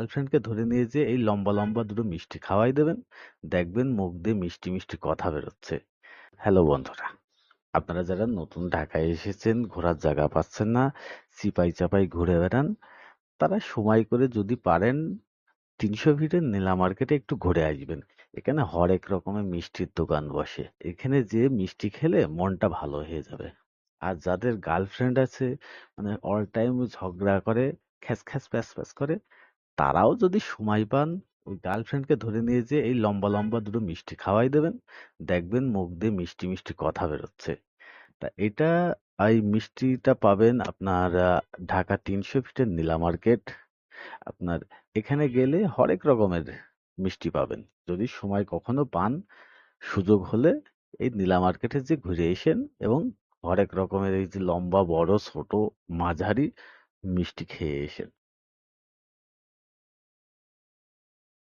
গার্লফ্রেন্ডকে ধরে নিয়ে যেয়ে এই লম্বা, লম্বা দুটো মিষ্টি খাওয়াই দেবেন। দেখবেন মুখ দিয়ে মিষ্টি, মিষ্টি কথা বেরোচ্ছে। হ্যালো বন্ধুরা! আপনারা যারা নতুন ঢাকায় এসেছেন, ঘোরার জায়গা পাচ্ছেন না, চিপায়-চাপায় ঘুরে বেড়ান, তারা সময় করে যদি পারেন ৩০০ ফিটের নীলা মার্কেটে একটু ঘুরে আসবেন। এখানে হরেক রকমের মিষ্টির দোকান বসে। এখানে যেয়ে মিষ্টি খেলে মনটা ভালো হয়ে যাবে। আর যাদের গার্লফ্রেন্ড আছে মানে অল টাইম ঝগড়া করে, খ্যাঁচ-খ্যাঁচ প্যাঁচ-প্যাঁচ করে, তারাও যদি সময় পান ওই গার্লফ্রেন্ডকে ধরে নিয়ে যেয়ে এই লম্বা, লম্বা দুটো মিষ্টি খাওয়াই দেবেন। দেখবেন মুখ দিয়ে মিষ্টি, মিষ্টি কথা বেরোচ্ছে। তা এটা এই মিষ্টিটা পাবেন আপনার ঢাকা ৩০০ ফিটের নীলা মার্কেট। আপনার এখানে গেলে হরেক রকমের মিষ্টি পাবেন। যদি সময় কখনো পান, সুযোগ হলে এই নীলা মার্কেটে যেয়ে ঘুরে এসেন এবং হরেক রকমের এই যে লম্বা, বড়, ছোট, মাঝারি মিষ্টি খেয়ে এসেন।